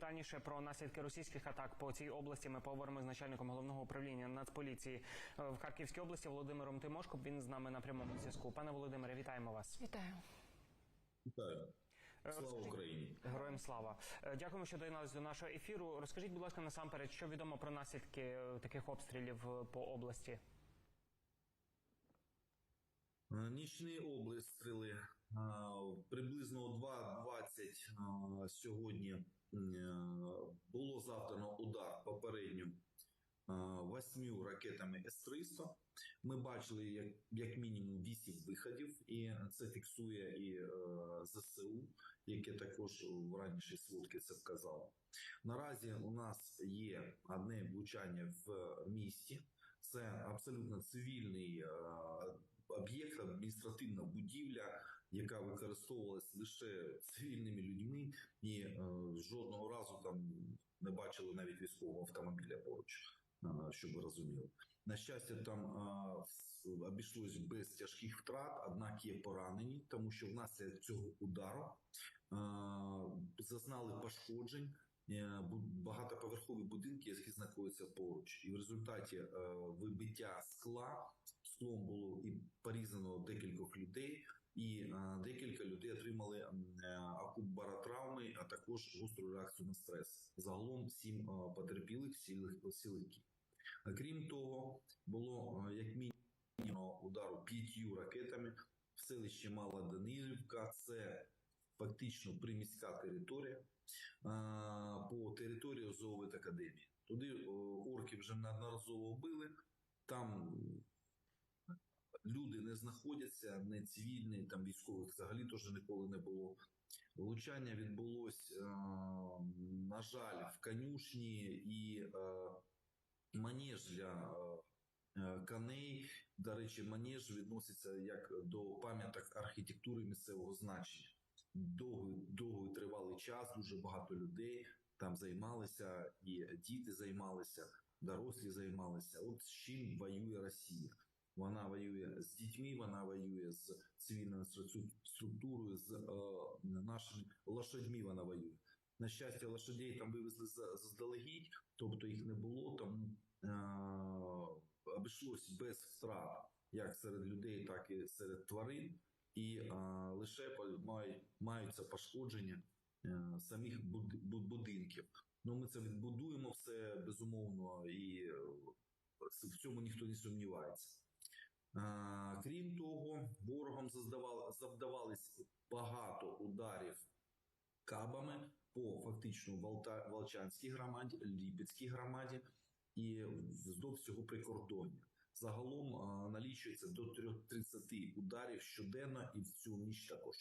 детальніше про наслідки російських атак по цій області. Ми поговоримо з начальником головного управління Нацполіції е, в Харківській області Володимиром Тимошко. Він з нами на прямому зв'язку. Пане Володимире, вітаємо вас. Вітаю. Вітаю. Слава Україні! Героям слава. Е, Дякуємо, що доєдналися до нашого ефіру. Розкажіть, будь ласка, насамперед, що відомо про наслідки е, таких обстрілів е, по області. Е, Нічні обстріли е, приблизно о 2.20 е, сьогодні е, було завдано удар попередньо е, восьмю ракетами С-300. Ми бачили як, як мінімум вісім виходів, і це фіксує і е, ЗСУ, яке також в ранішій сводки це вказало. Наразі у нас є одне влучання в місті. Це абсолютно цивільний е, об'єкт, адміністративна будівля, яка використовувалась лише цивільними людьми, і е, жодного разу там не бачили навіть військового автомобіля поруч, е, щоб ви розуміли. На щастя, там е, обійшлось без тяжких втрат, однак є поранені, тому що внаслідок цього удару е, зазнали пошкоджень. Багатоповерхові будинки, які знаходяться поруч, і в результаті е, вибиття скла склом було і порізано декількох людей, і е, декілька людей отримали е, акубаротравми, а також гостру реакцію на стрес. Загалом сім е, потерпілих сілих Крім того, було як мінімум удару п'ятью ракетами в селищі Мала Данилівка. Це фактично приміська територія по території Озової академії. Туди орки вже неодноразово били. Там люди не знаходяться, не цивільні, там військових взагалі теж ніколи не було. Влучання відбулось, е, на жаль, в конюшні і е, манеж для е, коней. До речі, манеж відноситься як до пам'яток архітектури місцевого значення. Довгий, довгий тривалий час, дуже багато людей там займалися, і діти займалися, дорослі займалися. От з чим воює Росія. Вона воює з дітьми, вона воює з цивільною структурою, з е, нашими лошадьми. Вона воює. На щастя, лошадей там вивезли за- заздалегідь, тобто їх не було, тому е, обійшлось без втрат як серед людей, так і серед тварин, і е, лише мають, маються пошкодження е, самих буд- буд- будинків. Ну, ми це відбудуємо все безумовно, і е, в цьому ніхто не сумнівається. Крім того, ворогом завдавались багато ударів кабами по фактично Волчанській громаді, Ліпецькій громаді і вздовж цього прикордоння. Загалом налічується до 30 ударів щоденно і в цю ніч також.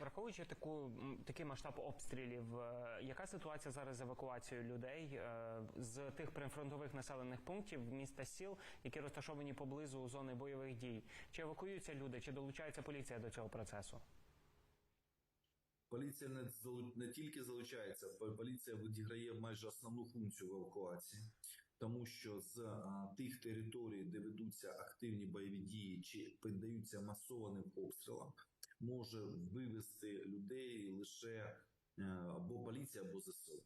Враховуючи таку такий масштаб обстрілів, е, яка ситуація зараз з евакуацією людей е, з тих прифронтових населених пунктів міста сіл, які розташовані поблизу зони бойових дій? Чи евакуюються люди, чи долучається поліція до цього процесу? Поліція не не тільки залучається, поліція відіграє майже основну функцію в евакуації, тому що з а, тих територій, де ведуться активні бойові дії чи піддаються масованим обстрілам, може вивести людей лише е, або поліція, або ЗСУ.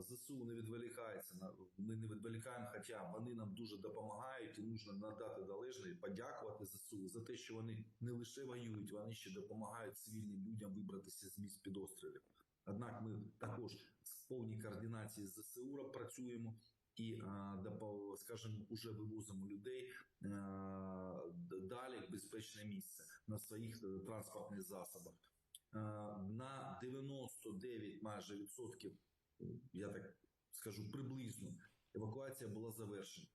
ЗСУ не відволікається на ми не відволікаємо, хоча вони нам дуже допомагають і нужно надати належне і подякувати ЗСУ за те, що вони не лише воюють, вони ще допомагають цивільним людям вибратися з місць під обстрілів. Однак ми також в повній координації з ЗСУ працюємо і, а, скажімо, уже вивозимо людей далі в безпечне місце на своїх е, транспортних засобах. Е, на 99 майже відсотків, е, я так скажу, приблизно евакуація була завершена.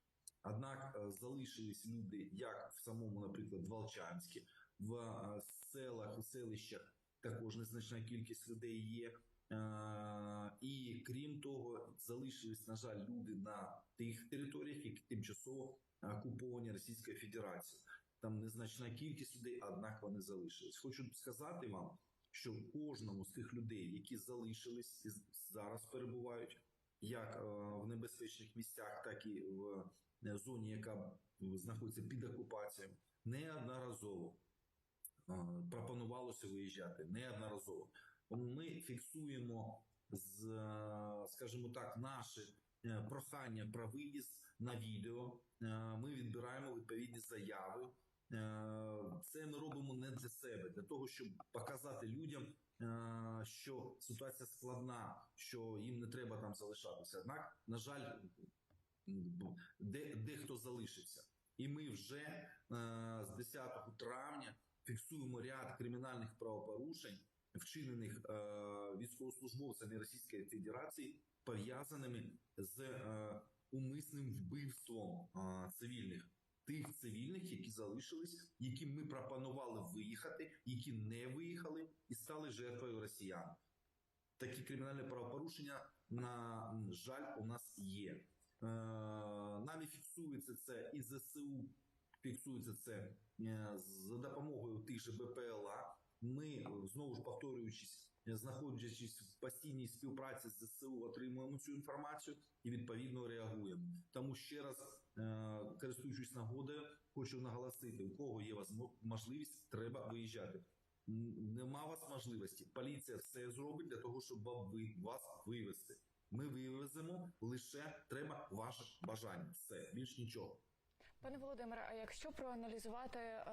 Однак е, залишились люди як в самому, наприклад, Волчанській, в е, селах, у селищах також незначна кількість людей є. Е, І крім того, залишились, на жаль, люди на тих територіях, які тимчасово окуповані Російською Федерацією. Там незначна кількість людей, однак вони залишились. Хочу сказати вам, що кожному з тих людей, які залишились і зараз перебувають, як е, в небезпечних місцях, так і в е, зоні, яка знаходиться під окупацією, неодноразово пропонувалося виїжджати неодноразово. Ми фіксуємо з, е, скажімо так, наші е, прохання про виїзд на відео. Е, Ми відбираємо відповідні заяви. Це ми робимо не для себе, для того, щоб показати людям, що ситуація складна, що їм не треба там залишатися. Однак, на жаль, де, дехто залишився. І ми вже з 10 травня фіксуємо ряд кримінальних правопорушень, вчинених е, військовослужбовцями Російської Федерації, пов'язаними з е, умисним вбивством е, цивільних. Тих цивільних, які залишились, яким ми пропонували виїхати, які не виїхали і стали жертвою росіян. Такі кримінальні правопорушення, на жаль, у нас є. Нами фіксується це і ЗСУ, фіксується це за допомогою тих же БПЛА. Ми е, знову ж повторюючись, знаходячись в постійній співпраці з ЗСУ, отримуємо цю інформацію і відповідно реагуємо. Тому ще раз, е, користуючись нагодою, хочу наголосити: у кого є можливість, треба виїжджати. Нема у вас можливості. Поліція все зробить для того, щоб вас вивезти. Ми вивеземо лише треба ваше бажання. Все більш нічого. Пане Володимире, а якщо проаналізувати е,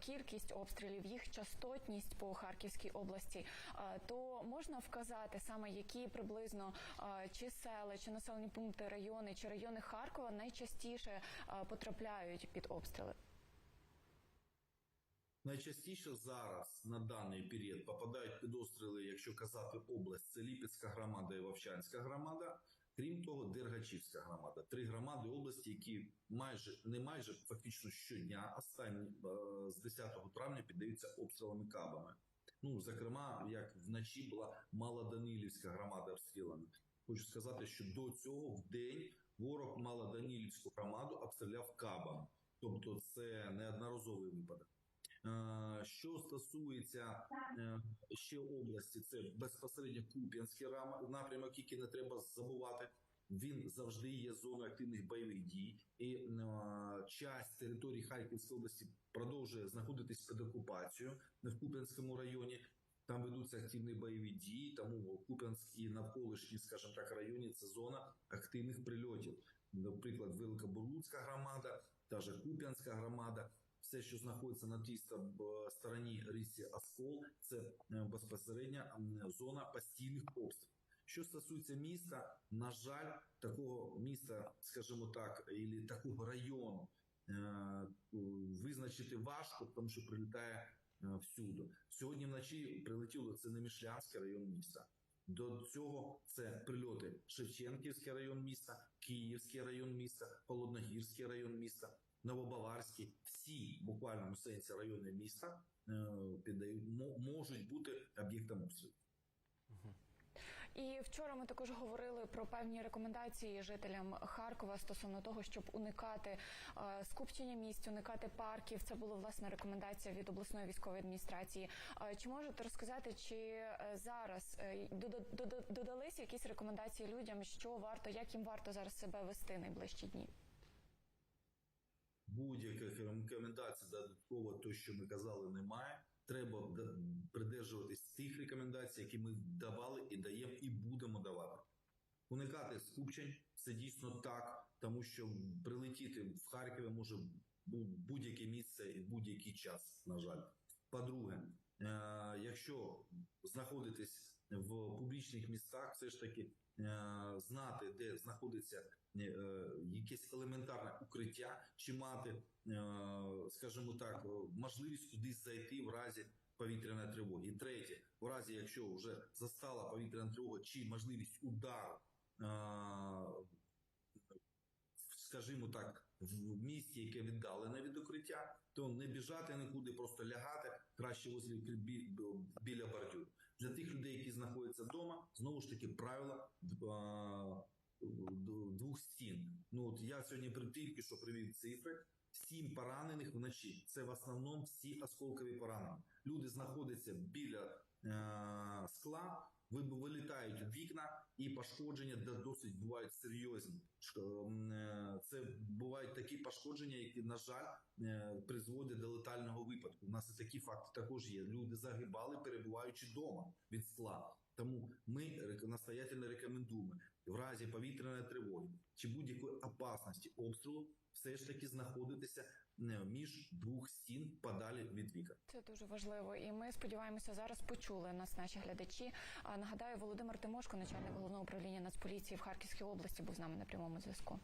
кількість обстрілів, їх частотність по Харківській області, е, то можна вказати саме які приблизно е, чи села, чи населені пункти, райони, чи райони Харкова найчастіше е, потрапляють під обстріли? Найчастіше зараз на даний період попадають під обстріли, якщо казати область, це Ліпецька громада і Вовчанська громада. Крім того, Дергачівська громада. Три громади області, які майже не майже фактично щодня, останні е, з 10 травня піддаються обстрілами кабами. Ну, зокрема, як вночі була Малоданилівська громада обстріляна. Хочу сказати, що до цього в день ворог Малоданилівську громаду обстріляв кабами. Тобто, це неодноразовий випадок. Е, Що стосується е, ще області, це безпосередньо Куп'янський напрямок, який не треба забувати. Він завжди є зоною активних бойових дій, і е, часть території Харківської області продовжує знаходитись під окупацією в Куп'янському районі. Там ведуться активні бойові дії, тому Куп'янськ і навколишні, скажімо так, районі це зона активних прильотів. Наприклад, Великобурлуцька громада, та же Куп'янська громада, все, що знаходиться на тій стороні річці Оскол, це е, безпосередньо м, зона постійних обстрілів. Що стосується міста, на жаль, такого міста, скажімо так, і такого району е, визначити важко, тому що прилітає е, всюди. Сьогодні вночі прилетіло це Немішлянський район міста. До цього це прильоти Шевченківський район міста, Київський район міста, Холодногірський район міста, Новобаварський. Всі в буквальному сенсі райони міста е, можуть бути об'єктом обстрілу. І вчора ми також говорили про певні рекомендації жителям Харкова стосовно того, щоб уникати е, скупчення місць, уникати парків. Це була власне рекомендація від обласної військової адміністрації. Е, Чи можете розказати, чи е, зараз е, дода- дода- додались якісь рекомендації людям, що варто, як їм варто зараз себе вести найближчі дні? Будь-яких рекомендацій додатково, то що ми казали, немає. Треба придержуватись тих рекомендацій, які ми давали і даємо, і будемо давати. Уникати скупчень це дійсно так, тому що прилетіти в Харкові може бу- будь-яке місце і будь-який час, на жаль. По-друге, е, якщо знаходитесь в публічних містах, все ж таки е, знати, де знаходиться е, якесь елементарне укриття, чи мати, е, скажімо так, можливість кудись зайти в разі повітряної тривоги. І третє, в разі, якщо вже застала повітряна тривога, чи можливість удару, скажімо так, в місті, яке віддалене від укриття, то не біжати нікуди, просто лягати краще возле бі- бі- біля бордюру. Для тих людей, які знаходяться вдома, знову ж таки правила двох стін. Ну от я сьогодні тільки що привів цифри. Сім поранених вночі. Це в основному всі осколкові поранення. Люди знаходяться біля е, скла, вилітають вікна, і пошкодження досить бувають серйозні. Е, Це бувають такі пошкодження, які, на жаль, е, призводять до летального випадку. У нас і такі факти також є. Люди загибали, перебуваючи вдома від скла. Тому ми настоятельно рекомендуємо в разі повітряної тривоги чи будь-якої опасності обстрілу все ж таки знаходитися не, між двох стін подалі від віка. Це дуже важливо, і ми сподіваємося, зараз почули нас наші глядачі. А нагадаю, Володимир Тимошко, начальник головного управління Нацполіції в Харківській області, був з нами на прямому зв'язку.